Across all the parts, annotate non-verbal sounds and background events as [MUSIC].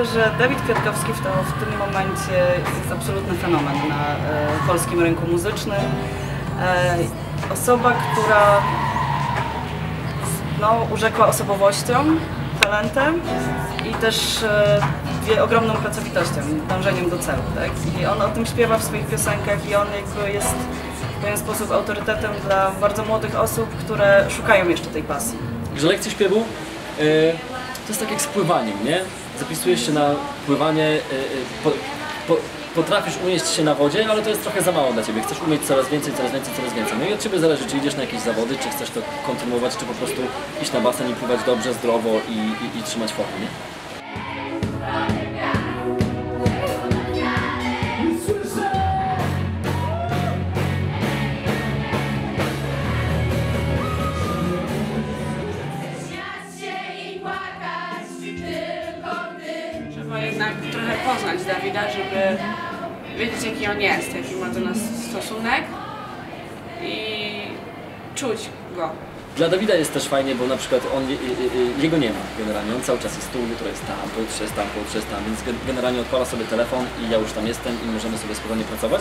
myślę, że Dawid Kwiatkowski to, w tym momencie jest absolutny fenomen na e, polskim rynku muzycznym. E, osoba, która no, urzekła osobowością, talentem i też e, ogromną pracowitością, dążeniem do celu. Tak? I on o tym śpiewa w swoich piosenkach i on jakby jest w pewien sposób autorytetem dla bardzo młodych osób, które szukają jeszcze tej pasji. że lekcje śpiewu e, to jest tak jak z pływaniem, nie? Zapisujesz się na pływanie, e, e, po, po, potrafisz unieść się na wodzie, ale to jest trochę za mało dla Ciebie. Chcesz umieć coraz więcej, coraz więcej, coraz więcej. No i od Ciebie zależy, czy idziesz na jakieś zawody, czy chcesz to kontynuować, czy po prostu iść na basen i pływać dobrze, zdrowo i, i, i trzymać formę, nie? Jednak trochę poznać Dawida, żeby wiedzieć jaki on jest, jaki ma do nas stosunek i czuć go. Dla Dawida jest też fajnie, bo na przykład on, je- je- je- jego nie ma generalnie, on cały czas jest tu, jutro jest tam, pojutrze jest tam, pojutrze jest tam, więc gen- generalnie odpala sobie telefon i ja już tam jestem i możemy sobie spokojnie pracować.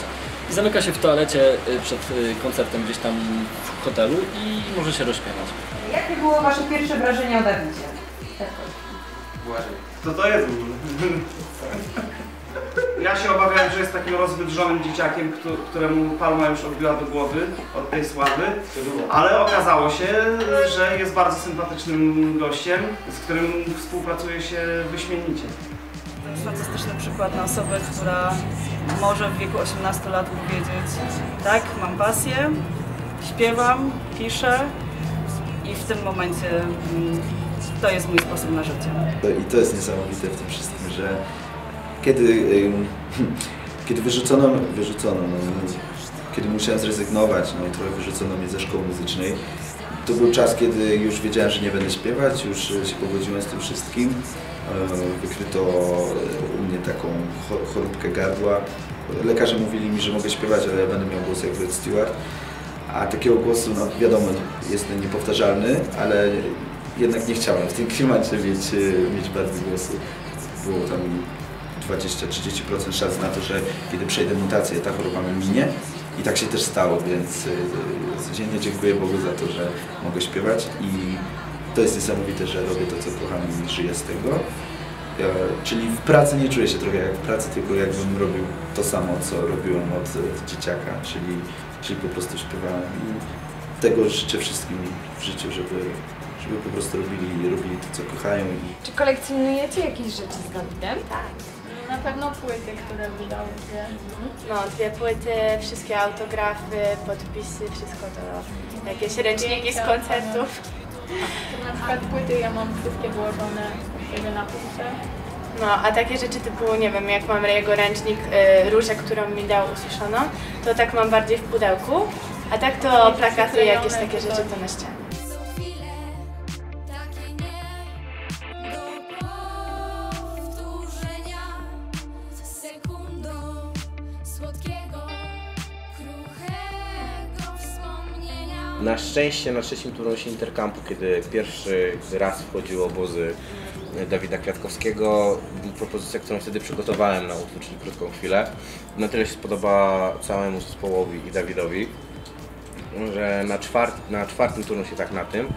I zamyka się w toalecie y, przed y, koncertem gdzieś tam w hotelu i może się rozśpiewać. Jakie było Wasze pierwsze wrażenie o Dawidzie? To to jest w ogóle. Ja się obawiałem, że jest takim rozwydrzonym dzieciakiem, któ- któremu palma już odbiła do głowy od tej sławy, ale okazało się, że jest bardzo sympatycznym gościem, z którym współpracuje się wyśmienicie. To jest fantastyczny przykład na osobę, która może w wieku 18 lat powiedzieć tak, mam pasję, śpiewam, piszę i w tym momencie mm, to jest mój sposób na życie. To- I to jest niesamowite w tym wszystkim, że kiedy, [LAUGHS] kiedy wyrzucono, wyrzucono no, kiedy musiałem zrezygnować, no i trochę wyrzucono mnie ze szkoły muzycznej, to był czas, kiedy już wiedziałem, że nie będę śpiewać, już się pogodziłem z tym wszystkim. E, Wykryto u mnie taką cho- choróbkę gardła. Lekarze mówili mi, że mogę śpiewać, ale ja będę miał głos jak Rod Stewart. A takiego głosu, no wiadomo, jest niepowtarzalny, ale jednak nie chciałem w tym klimacie mieć, e, mieć barwy głosu. Było tam 20-30% szans na to, że kiedy przejdę mutację, ta choroba mi minie. I tak się też stało, więc e, codziennie dziękuję Bogu za to, że mogę śpiewać i to jest niesamowite, że robię to, co kocham i żyję z tego. E, Czyli w pracy nie czuję się trochę jak w pracy, tylko jakbym robił to samo, co robiłem od dzieciaka, czyli, czyli po prostu śpiewałem. I tego życzę wszystkim w życiu, żeby, żeby po prostu robili, robili to, co kochają. I Czy kolekcjonujecie jakieś rzeczy z Dawidem? Tak. Na pewno płyty, które wydał dwie. No, dwie płyty, wszystkie autografy, podpisy, wszystko to. Jakieś ręczniki z koncertów. Na przykład płyty ja mam wszystkie wyłożone u siebie na półce. No, a takie rzeczy typu, nie wiem, jak mam jego ręcznik, y, różę, którą mi dał ususzoną, to tak mam bardziej w pudełku. A tak to plakaty, jakieś takie rzeczy to na ścianie. Na szczęście na trzecim turnusie Interkampu, kiedy pierwszy raz wchodziły obozy Dawida Kwiatkowskiego, propozycja, którą wtedy przygotowałem na utwór, czyli krótką chwilę, na tyle się spodoba całemu zespołowi i Dawidowi, że na, czwart, na czwartym turnusie, tak na tym,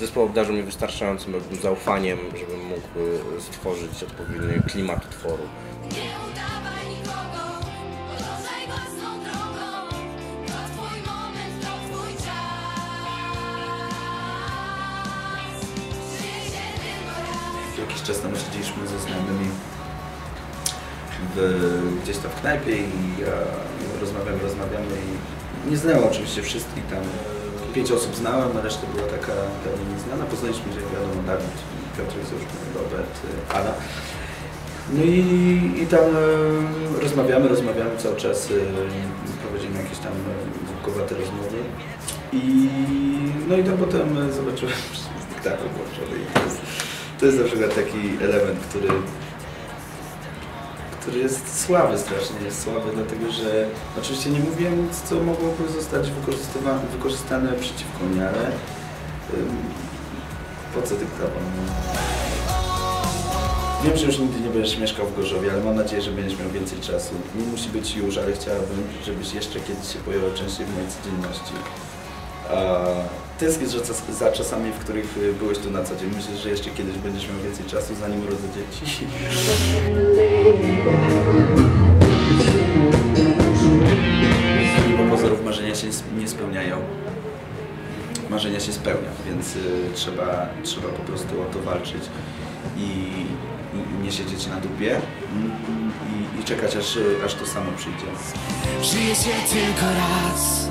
zespół obdarzył mnie wystarczającym zaufaniem, żebym mógł y, stworzyć odpowiedni klimat utworu. Temu siedzieliśmy ze znajomymi w, gdzieś tam w knajpie i e, rozmawiamy, rozmawiamy i nie znałem oczywiście wszystkich tam. Pięć osób znałem, a reszta była taka mnie nieznana. Poznaliśmy się, wiadomo, Dawid, Piotr Zuszny, Robert, e, Ada. No i, i tam e, rozmawiamy, rozmawiamy cały czas, e, prowadzimy jakieś tam głupkowate rozmowy. I no i tam potem zobaczyłem spektakl [LAUGHS] włączony to jest na przykład taki element, który, który jest słaby strasznie, jest słaby dlatego, że oczywiście nie mówiłem nic, co mogłoby zostać wykorzystane przeciwko mnie, ale ym, po co dyktowałem? Wiem, że już nigdy nie będziesz mieszkał w Gorzowie, ale mam nadzieję, że będziesz miał więcej czasu. Nie musi być już, ale chciałabym, żebyś jeszcze kiedyś się pojawiał częściej w mojej codzienności. Tęsknię za, czas- za czasami, w których y, byłeś tu na co dzień. Myślę, że jeszcze kiedyś będziesz miał więcej czasu, zanim urodzę dzieci. Mimo pozorów marzenia się nie spełniają. Marzenia się spełnia, więc y, trzeba, trzeba po prostu o to walczyć i, i nie siedzieć na dupie mm, i, i czekać aż, aż to samo przyjdzie. Żyje się tylko raz